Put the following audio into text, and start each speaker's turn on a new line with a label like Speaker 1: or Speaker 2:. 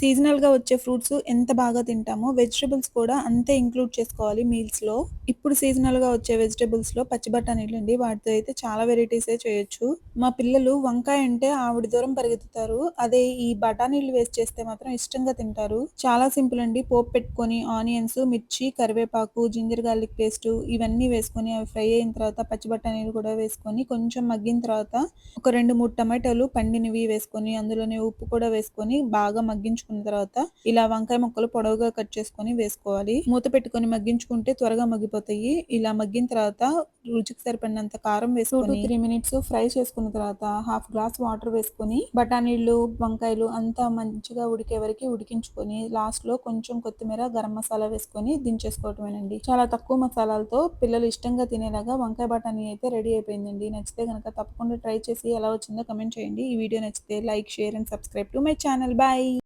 Speaker 1: సీజనల్గా వచ్చే ఫ్రూట్స్ ఎంత బాగా తింటామో వెజిటబుల్స్ కూడా అంతే ఇంక్లూడ్ చేసుకోవాలి మీల్స్లో. ఇప్పుడు సీజనల్గా వచ్చే వెజిటబుల్స్లో లో పచ్చి బఠానీలు అండి వాటితో అయితే చాలా వెరైటీస్ చేయొచ్చు. మా పిల్లలు వంకాయ అంటే ఆవిడ దూరం పరిగెత్తుతారు అదే ఈ బఠానీలు వేస్ట్ చేస్తే మాత్రం ఇష్టంగా తింటారు. చాలా సింపుల్ అండి పోపు పెట్టుకొని ఆనియన్స్ మిర్చి కరివేపాకు జింజర్ గార్లిక్ పేస్ట్ ఇవన్నీ వేసుకొని అవి ఫ్రై అయిన తర్వాత పచ్చి బఠానీలు కూడా వేసుకొని కొంచెం మగ్గిన తర్వాత ఒక రెండు మూడు టమాటాలు పండినవి వేసుకొని అందులోనే ఉప్పు కూడా వేసుకొని బాగా మగ్గించుకున్న తర్వాత ఇలా వంకాయ ముక్కలు పొడవుగా కట్ చేసుకొని వేసుకోవాలి. మూత పెట్టుకొని మగ్గించుకుంటే త్వరగా మగ్గిపోతాయి. ఇలా మగ్గిన తర్వాత రుచికి సరిపడినంత కారం వేసుకొని త్రీ మినిట్స్ ఫ్రై చేసుకున్న తర్వాత హాఫ్ గ్లాస్ వాటర్ వేసుకొని బఠానీలు వంకాయలు అంతా మంచిగా ఉడికే వరకు ఉడికించుకొని లాస్ట్లో కొంచెం కొత్తిమీర గరం మసాలా వేసుకొని దించేసుకోవటమేనండి. చాలా తక్కువ మసాలాలతో పిల్లలు ఇష్టంగా తినేలాగా వంకాయ బఠానీ అయితే రెడీ అయిపోయిందండి. నచ్చితే కనుక తప్పకుండా ట్రై చేసి ఎలా వచ్చిందో కమెంట్ చేయండి. ఈ వీడియో నచ్చితే like share and subscribe to my channel. Bye!